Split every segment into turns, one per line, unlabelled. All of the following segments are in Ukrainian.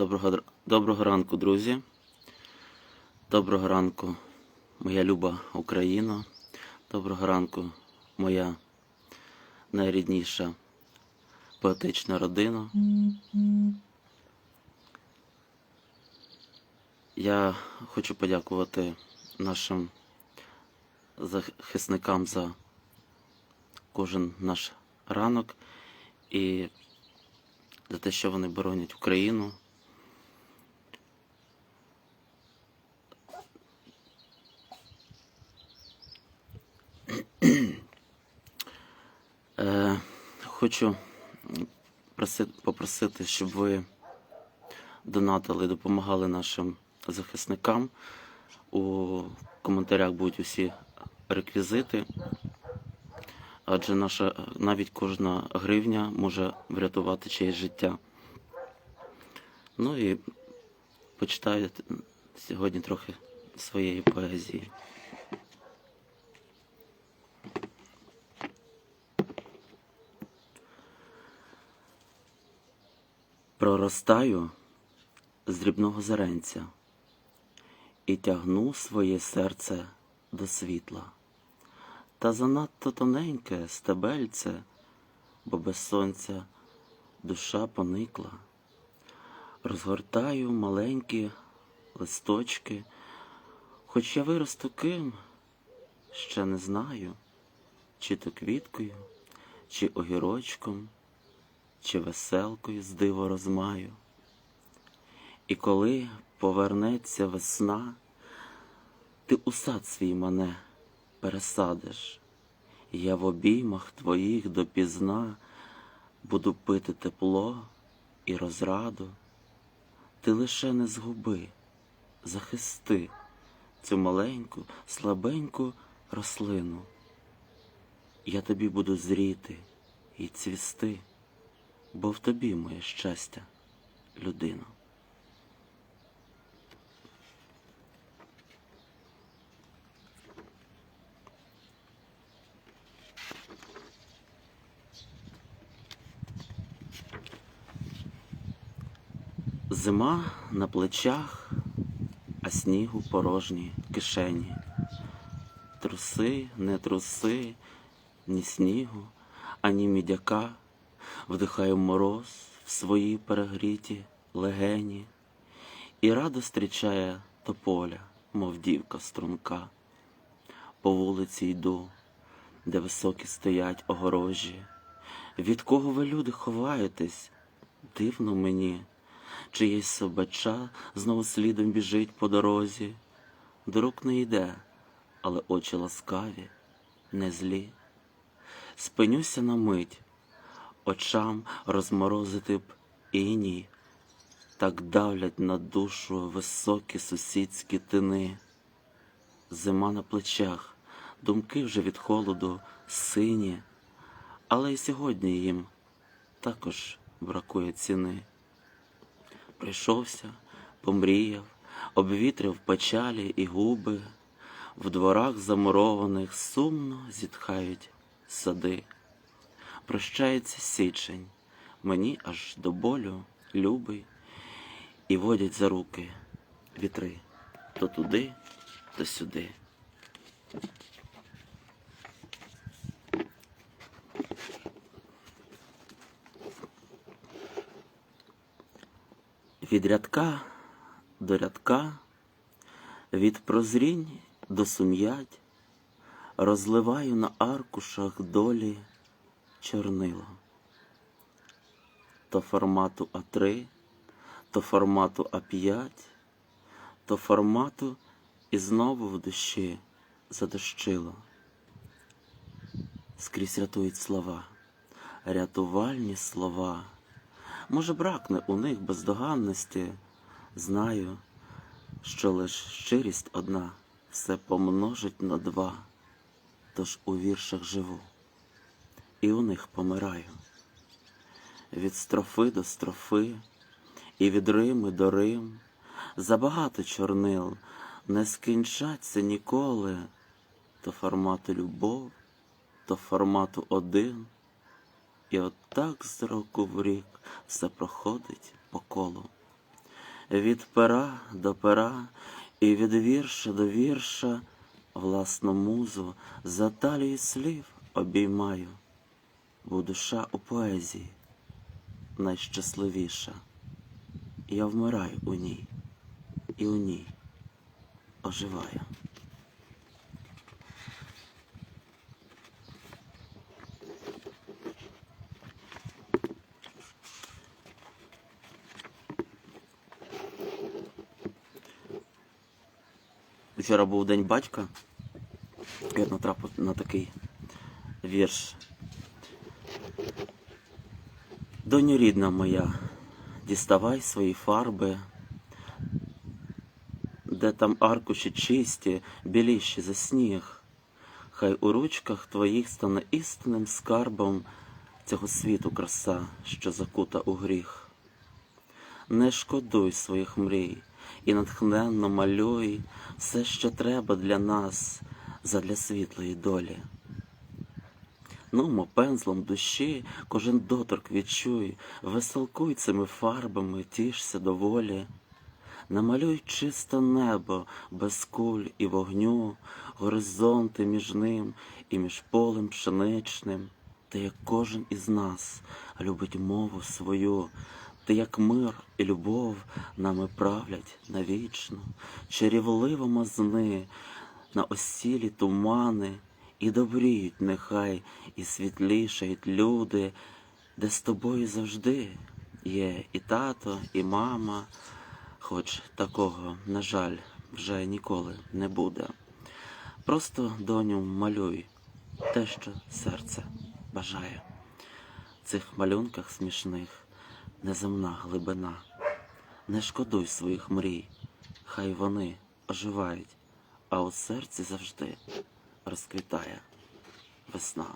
Доброго, доброго ранку, друзі. Доброго ранку, моя люба Україна. Доброго ранку, моя найрідніша поетична родина. Я хочу подякувати нашим захисникам за кожен наш ранок і за те, що вони боронять Україну. Хочу попросити, щоб ви донатили, допомагали нашим захисникам. У коментарях будуть усі реквізити. Адже наша навіть кожна гривня може врятувати чиєсь життя. Ну і почитаю сьогодні трохи своєї поезії. Проростаю з дрібного зеренця і тягну своє серце до світла. Та занадто тоненьке стебельце, бо без сонця душа поникла. Розгортаю маленькі листочки, хоч я виросту ким, ще не знаю, чи то квіткою, чи огірочком, чи веселкою з диво розмаю. І коли повернеться весна, ти у сад свій мене пересадиш, я в обіймах твоїх допізна буду пити тепло і розраду. Ти лише не згуби, захисти цю маленьку, слабеньку рослину. Я тобі буду зріти і цвісти, бо в тобі моє щастя, людино. Зима на плечах, а снігу порожні кишені. Труси, не труси, ні снігу, ані мідяка, вдихаю мороз в свої перегріті легені, і радо зустрічає тополя, мов дівка струнка. По вулиці йду, де високі стоять огорожі. Від кого ви, люди, ховаєтесь? Дивно мені, чиєсь собача знову слідом біжить по дорозі. Друг не йде, але очі ласкаві, не злі. Спинюся на мить, очам розморозити б іній, так давлять на душу високі сусідські тини. Зима на плечах, думки вже від холоду сині, але й сьогодні їм також бракує ціни. Прийшовся, помріяв, обвітрив печалі і губи, в дворах замурованих сумно зітхають сади. Прощається січень, мені аж до болю любий, і водять за руки вітри то туди, то сюди. Від рядка до рядка, від прозрінь до сум'ять, розливаю на аркушах долі чорнило. То формату А3, то формату А5, то формату і знову в душі задощило. Скрізь рятують слова, рятувальні слова. Може, бракне у них бездоганності, знаю, що лиш щирість одна все помножить на два, тож у віршах живу, і у них помираю. Від строфи до строфи, і від Рими до Рим, забагато чорнил не скінчаться ніколи, то формату любов, то формату один. І отак з року в рік все проходить по колу. від пера до пера, і від вірша до вірша власну музу за талію слів обіймаю, бо душа у поезії найщасливіша. Я вмираю у ній, і у ній оживаю. Вчора був день батька. Я натрапив на такий вірш. Доню рідна моя, діставай свої фарби, де там аркуші чисті, біліші за сніг. Хай у ручках твоїх стане істинним скарбом цього світу краса, що закута у гріх. Не шкодуй своїх мрій і натхненно малюй все, що треба для нас, задля світлої долі. Нумо пензлом душі кожен доторк відчуй, веселкуй цими фарбами, тішся доволі. Намалюй чисте небо без куль і вогню, горизонти між ним і між полем пшеничним. Ти, як кожен із нас, любить мову свою, ти, як мир і любов, нами правлять навічно, чарівливо мазни на осілі тумани, і добріють нехай, і світлішають люди, де з тобою завжди є і тато, і мама, хоч такого, на жаль, вже ніколи не буде. Просто, доню, малюй те, що серце бажає. В цих малюнках смішних неземна глибина. Не шкодуй своїх мрій, хай вони оживають, а у серці завжди розквітає весна.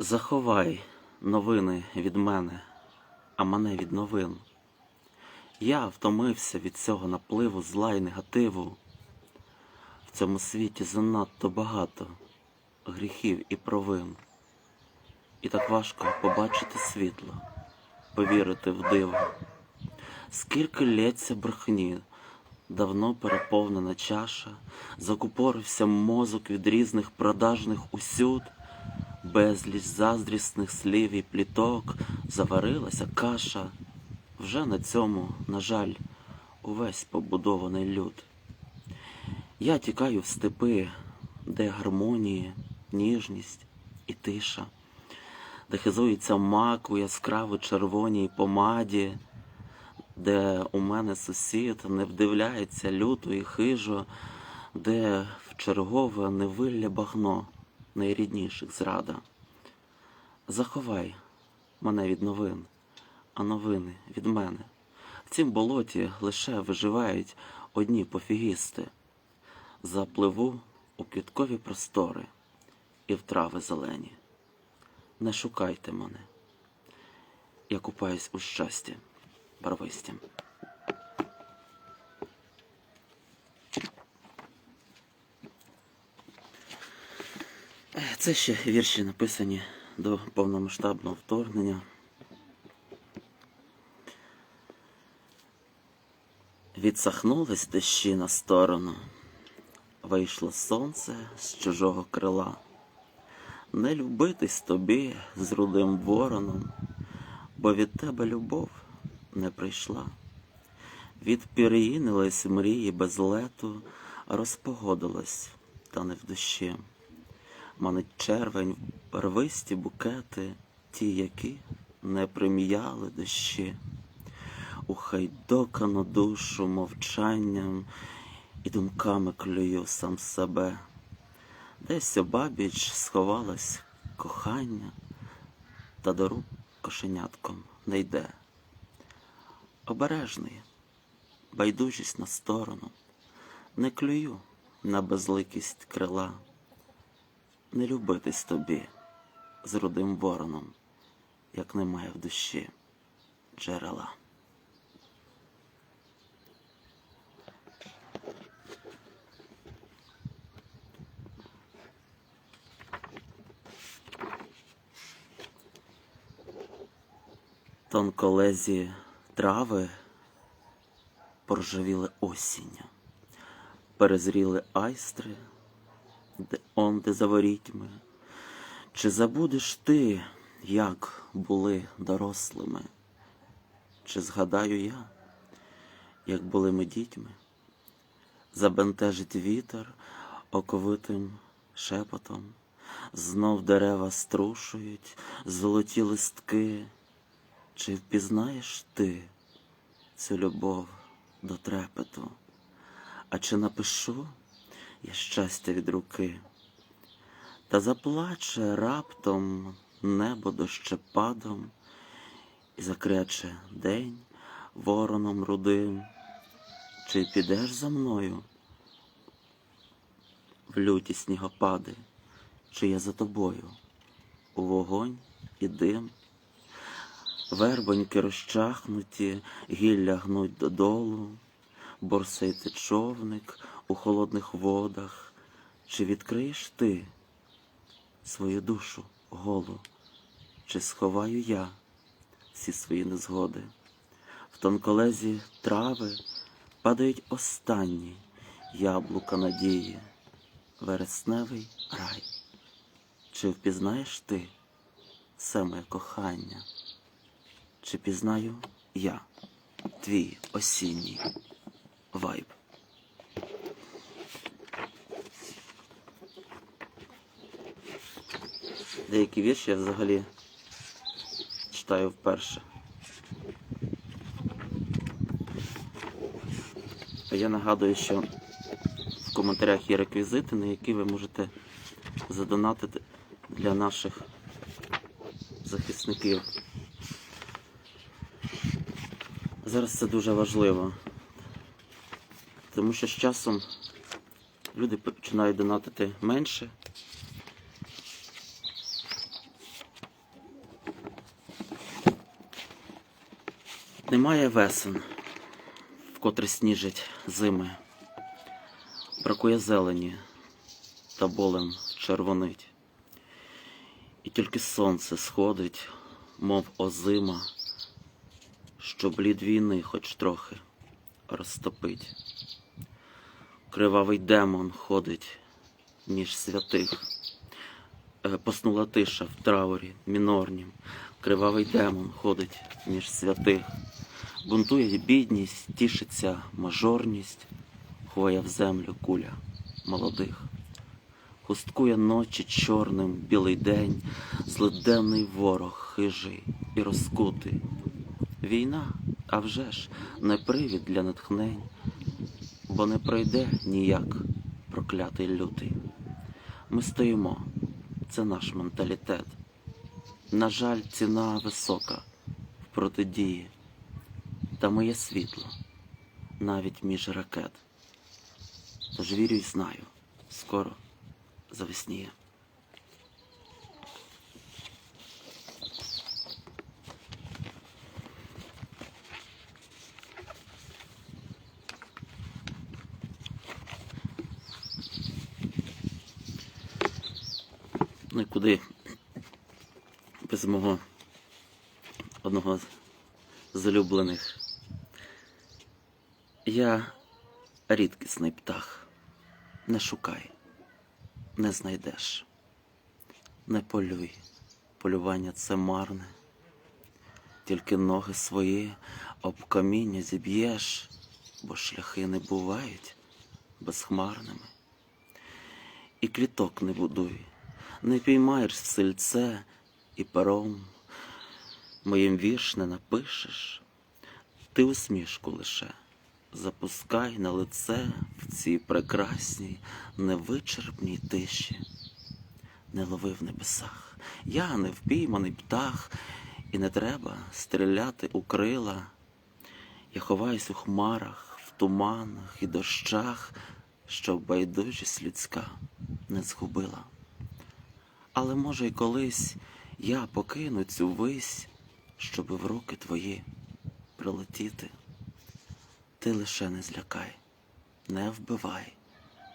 Заховай новини від мене, а мене від новин. Я втомився від цього напливу зла і негативу. Цьому світі занадто багато гріхів і провин. І так важко побачити світло, повірити в диво. Скільки лється брехні, давно переповнена чаша, закупорився мозок від різних продажних усюд, безліч заздрісних слів і пліток, заварилася каша. Вже на цьому, на жаль, увесь побудований люд. Я тікаю в степи, де гармонії, ніжність і тиша, де хизується мак у яскраво червоній помаді, де у мене сусід не вдивляється люто і хижо, де в чергове невилля багно найрідніших зрада. Заховай мене від новин, а новини від мене. В цім болоті лише виживають одні пофігісти. Запливу у квіткові простори і в трави зелені. Не шукайте мене. Я купаюсь у щасті барвистім. Це ще вірші написані до повномасштабного вторгнення. Відсахнулись дощі на сторону. Вийшло сонце з чужого крила. Не любитись тобі з рудим вороном, бо від тебе любов не прийшла. Відпір'їнились мрії без лету, розпогодилась, та не в душі. Манить червень рвисті букети, ті, які не прим'яли дощі. Ухайдокану душу мовчанням і думками клюю сам себе. Десь обабіч сховалась кохання, та до рук кошенятком не йде. Обережний, байдужість на сторону, не клюю на безликість крила, не любитись тобі з рудим вороном, як немає в душі джерела. Тонколезі трави поржавіли осінню, перезріли айстри, де онде за ворітьми. Чи забудеш ти, як були дорослими? Чи згадаю я, як були ми дітьми? Забентежить вітер оковитим шепотом, знов дерева струшують золоті листки. Чи впізнаєш ти цю любов до трепету? А чи напишу я щастя від руки? Та заплаче раптом небо дощепадом і закряче день вороном рудим. Чи підеш за мною в люті снігопади, чи я за тобою у вогонь і дим? Вербоньки розчахнуті, гілля гнуть додолу, борсейте човник у холодних водах. Чи відкриєш ти свою душу голу, чи сховаю я всі свої незгоди? В тонколезі трави падають останні яблука надії, вересневий рай. Чи впізнаєш ти все моє кохання? Чи пізнаю я твій осінній вайб? Деякі вірші я взагалі читаю вперше. Я нагадую, що в коментарях є реквізити, на які ви можете задонатити для наших захисників. Зараз це дуже важливо, тому що з часом люди починають донатити менше. Немає весен, вкотре сніжать зими, бракує зелені та болем червонить. І тільки сонце сходить, мов озима, що блід війни хоч трохи розтопить. Кривавий демон ходить між святих. Е, Поснула тиша в траурі мінорнім. Кривавий демон ходить між святих. Бунтує бідність, тішиться мажорність, хвоя в землю куля молодих. Хусткує ночі чорним білий день, злиденний ворог хижий і розкутий. Війна, а вже ж, не привід для натхнень, бо не пройде ніяк проклятий лютий. Ми стоїмо, це наш менталітет. На жаль, ціна висока в протидії, та моє світло навіть між ракет. Тож вірю і знаю, скоро завесніє. Ну і куди без мого одного з улюблених. Я рідкісний птах. Не шукай, не знайдеш. Не полюй, полювання це марне. Тільки ноги свої об каміння зіб'єш, бо шляхи не бувають безхмарними. І квіток не будуй, не піймаєш сельце і пером моїм вірш не напишеш, ти усмішку лише запускай на лице в цій прекрасній, невичерпній тиші. Не лови в небесах, я не впійманий птах, і не треба стріляти у крила. Я ховаюсь у хмарах, в туманах і дощах, щоб байдужість людська не згубила. Але може й колись я покину цю вись, щоби в руки твої прилетіти. Ти лише не злякай, не вбивай,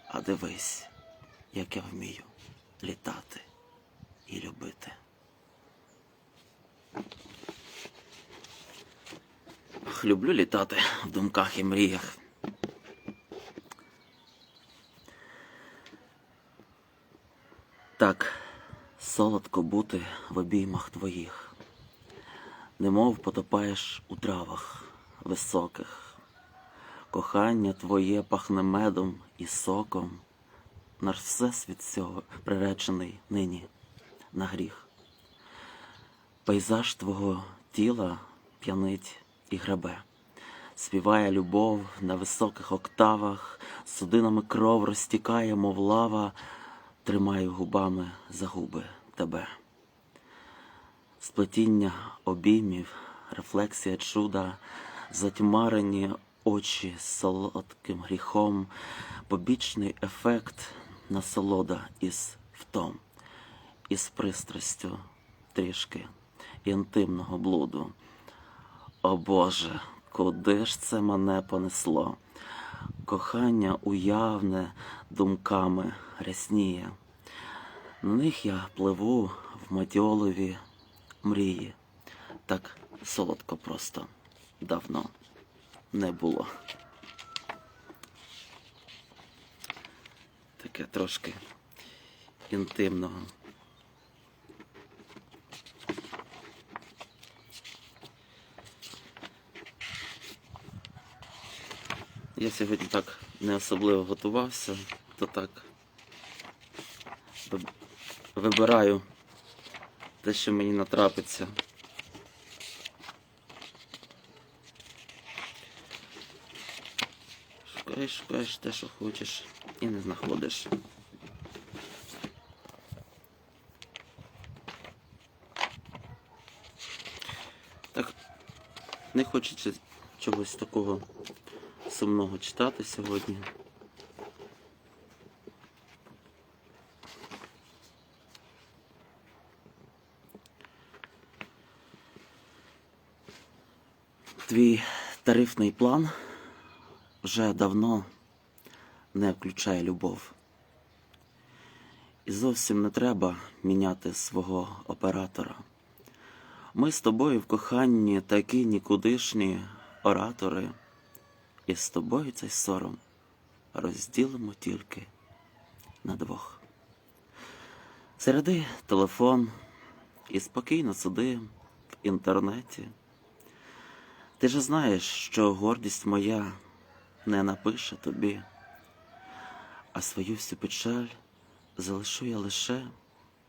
а дивись, як я вмію літати і любити. Люблю літати в думках і мріях. Так, солодко бути в обіймах твоїх, немов потопаєш у травах високих. Кохання твоє пахне медом і соком, наш всесвіт цього приречений нині на гріх. Пейзаж твого тіла п'янить і гребе, співає любов на високих октавах, судинами кров розтікає, мов лава, тримаю губами за губи тебе. Сплетіння обіймів, рефлексія чуда, затьмарені очі солодким гріхом, побічний ефект насолода із втом, із пристрастю трішки інтимного блуду. О Боже, куди ж це мене понесло? Кохання уявне думками рясніє. На них я пливу в матьолові мрії. Так солодко просто давно не було. Таке трошки інтимного. Я сьогодні так не особливо готувався, то так вибираю те, що мені натрапиться. Шукаєш, шукаєш те, що хочеш, і не знаходиш. Так, не хочеться чогось такого сумного читати сьогодні. Твій тарифний план вже давно не включає любов. І зовсім не треба міняти свого оператора. Ми з тобою в коханні такі нікудишні оратори, і з тобою цей сором розділимо тільки на двох. Середи телефон і спокійно сиди в інтернеті. Ти же знаєш, що гордість моя не напише тобі, а свою всю печаль залишу я лише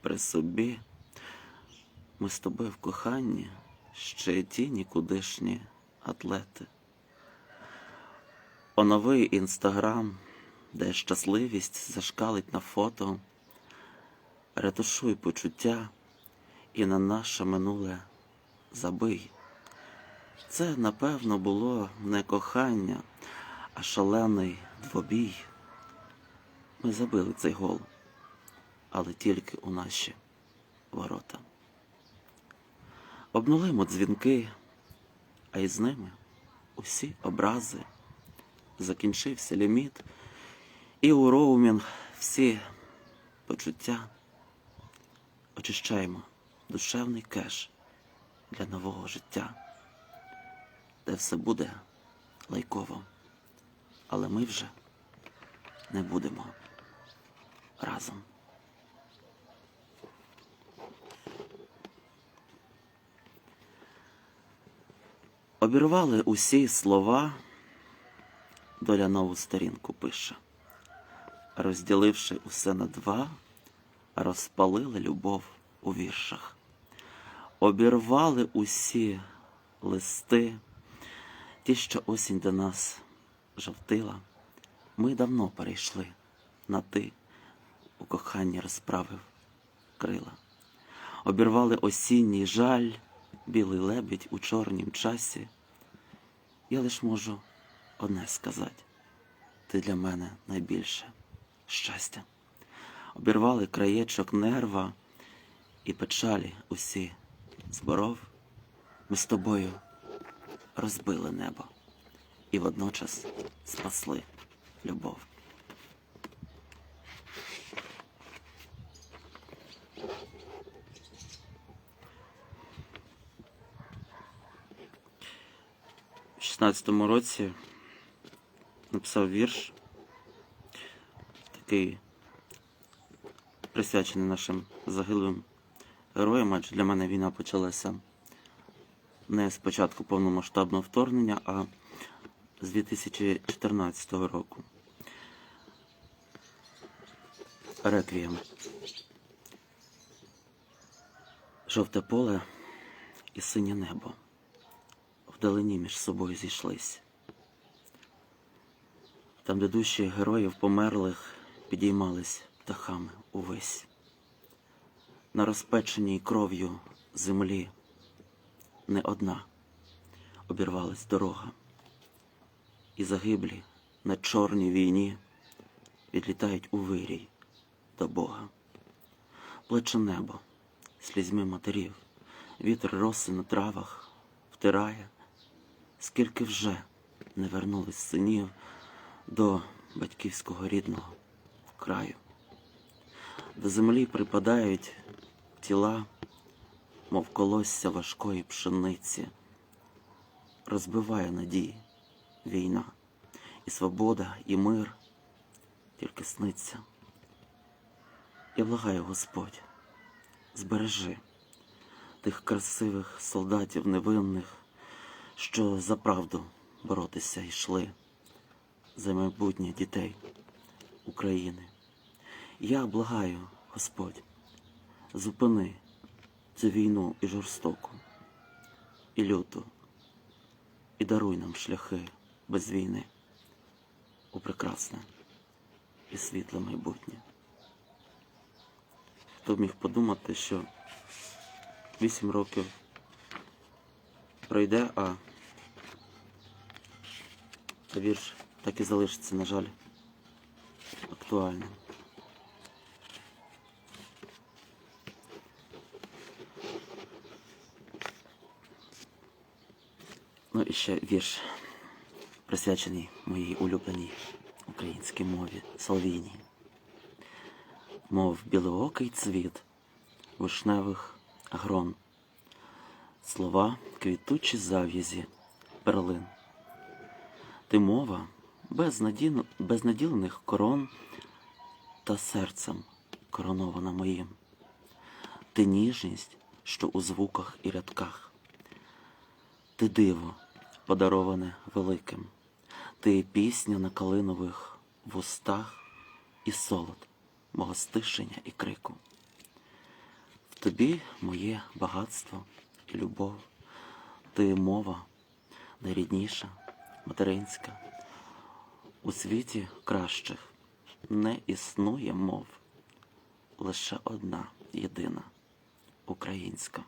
при собі. Ми з тобою в коханні ще ті нікудишні атлети. Оновий інстаграм, де щасливість зашкалить на фото, ретушуй почуття і на наше минуле забий. Це, напевно, було не кохання, а шалений двобій. Ми забили цей гол, але тільки у наші ворота. Обнулимо дзвінки, а із ними усі образи. Закінчився ліміт, і у роумінг всі почуття очищаємо. Душевний кеш для нового життя, де все буде лайково, але ми вже не будемо разом. Обірвали усі слова, доля нову сторінку пише, розділивши усе на два, розпалили любов у віршах, обірвали усі листи, ті, що осінь до нас жовтила, ми давно перейшли на ти, у коханні розправив крила, обірвали осінній жаль, білий лебідь у чорнім часі. Я лиш можу одне сказати, ти для мене найбільше щастя. Обірвали краєчок нерва і печалі усі зборов. Ми з тобою розбили небо і водночас спасли любов. 16-му році написав вірш, такий присвячений нашим загиблим героям, адже для мене війна почалася не з початку повномасштабного вторгнення, а з 2014 року. Реквієм. Жовте поле і синє небо вдалині між собою зійшлись. Там, де душі героїв померлих підіймались птахами увесь. На розпеченій кров'ю землі не одна обірвалась дорога, і загиблі на чорній війні відлітають у вирій до Бога. Плече небо слізьми матерів, вітер роси на травах втирає, скільки вже не вернулись синів до батьківського рідного краю. До землі припадають тіла, мов колосся важкої пшениці, розбиває надії війна, і свобода, і мир тільки сниться. Я благаю, Господь, збережи тих красивих солдатів невинних, що за правду боротися йшли, за майбутнє дітей України. Я благаю, Господь, зупини цю війну і жорстоку, і люту, і даруй нам шляхи без війни у прекрасне і світле майбутнє. Хто міг подумати, що вісім років пройде, а вірш так і залишиться, на жаль, актуальним. Ну і ще вірш, присвячений моїй улюбленій українській мові Соловійній. Мов білоокий цвіт вишневих грон, слова квітучі зав'язі перлин. Ти мова без, наділених корон та серцем коронована моїм. Ти ніжність, що у звуках і рядках. Ти диво, подароване великим. Ти пісня на калинових вустах і солод мого стишення і крику. В тобі моє багатство і любов, ти мова найрідніша, материнська. У світі кращих не існує мов, лише одна єдина українська.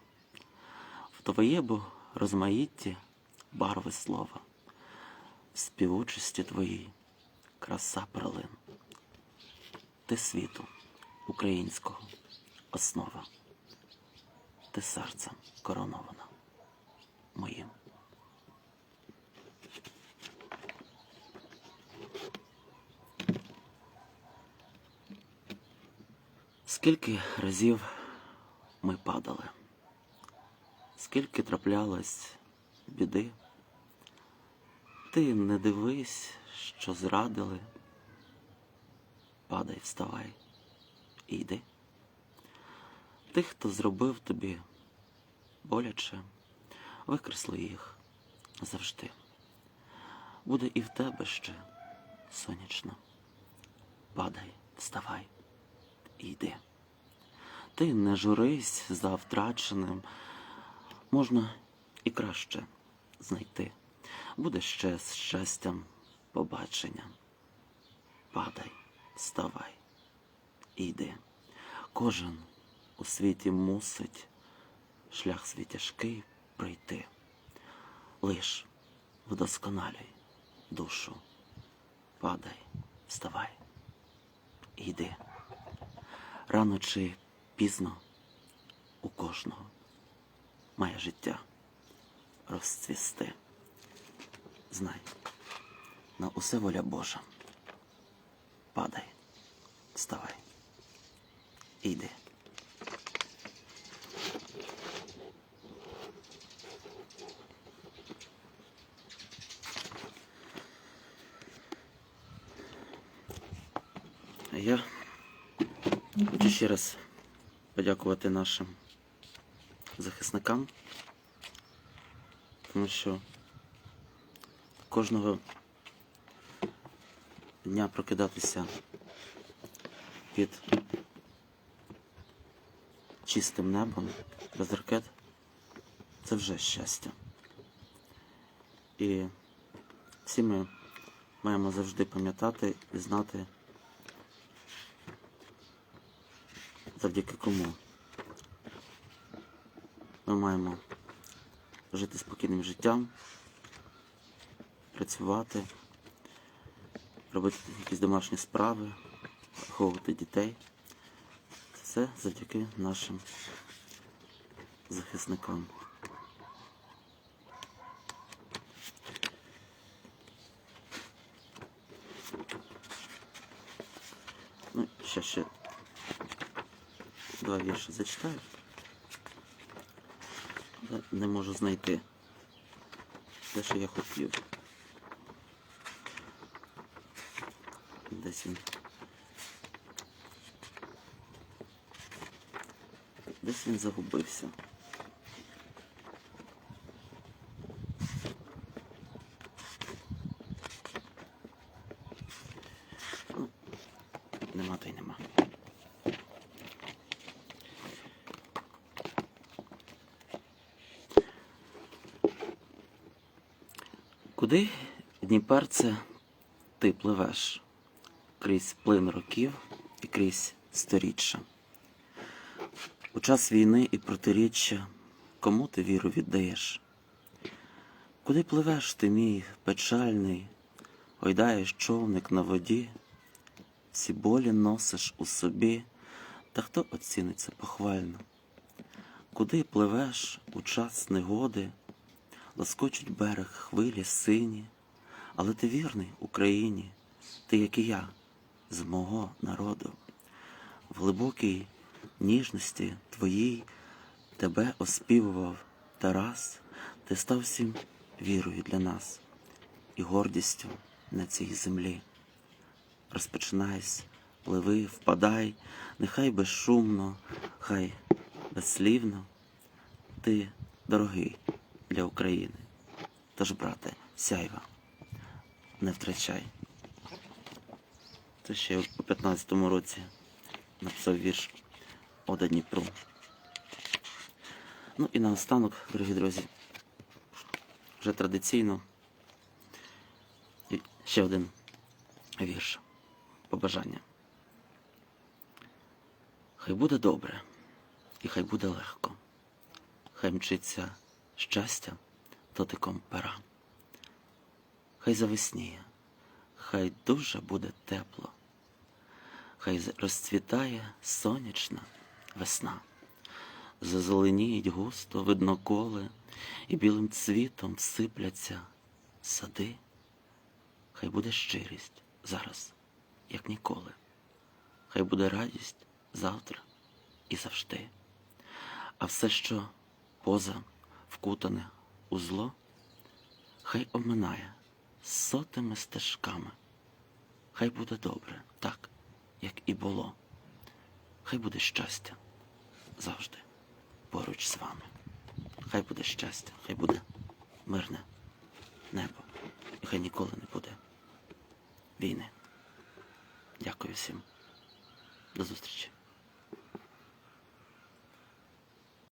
В твоєму розмаїтті барви слова, в співучості твоїй краса перлин. Ти світу українського основа, ти серцем коронована моїм. Скільки разів ми падали, скільки траплялось біди, ти не дивись, що зрадили, падай, вставай і йди. Тих, хто зробив тобі боляче, викресли їх завжди. Буде і в тебе ще сонячно. Падай, вставай і йди. Ти не журись за втраченим, можна і краще знайти. Буде ще з щастям побачення. Падай, вставай, і йди. Кожен у світі мусить шлях свій тяжкий пройти. Лиш вдосконалюй душу. Падай, вставай, і йди. Рано чи пізно у кожного має життя розцвісти. Знай, на усе воля Божа. Падай, вставай іди. Я хочу ще раз подякувати нашим захисникам, тому що кожного дня прокидатися під чистим небом, без ракет, це вже щастя. І всі ми маємо завжди пам'ятати і знати, завдяки кому ми маємо жити спокійним життям, працювати, робити якісь домашні справи, виховувати дітей. Це все завдяки нашим захисникам. Ну, ще ще два вірші зачитаю. Не можу знайти те, що я хотів. Десь він. Десь він загубився. Ну, нема та й нема. Куди, Дніперце, ти пливеш? Крізь плин років і крізь сторіччя. У час війни і протиріччя кому ти віру віддаєш? Куди пливеш ти, мій печальний, ойдаєш човник на воді, всі болі носиш у собі, та хто оцінить це похвально? Куди пливеш у час негоди, лоскочуть берег хвилі сині, але ти вірний Україні, ти, як і я, з мого народу, в глибокій ніжності твоїй тебе оспівував Тарас, ти став всім вірою для нас і гордістю на цій землі. Розпочинайся, пливи, впадай, нехай безшумно, хай безслівно, ти дорогий для України. Тож, брате, сяйва, не втрачай. Це ще у 15-му році написав вірш Ода Дніпру. Ну і наостанок, дорогі друзі, вже традиційно ще один вірш. Побажання. Хай буде добре і хай буде легко. Хай мчиться щастя дотиком пера. Хай завесніє, хай дуже буде тепло. Хай розцвітає сонячна весна. Зазеленіють густо видноколи, і білим цвітом всипляться сади. Хай буде щирість зараз, як ніколи. Хай буде радість завтра і завжди. А все, що поза вкутане у зло, хай обминає сотими стежками. Хай буде добре, так, як і було. Хай буде щастя завжди поруч з вами. Хай буде щастя, хай буде мирне небо. І хай ніколи не буде війни. Дякую всім. До зустрічі.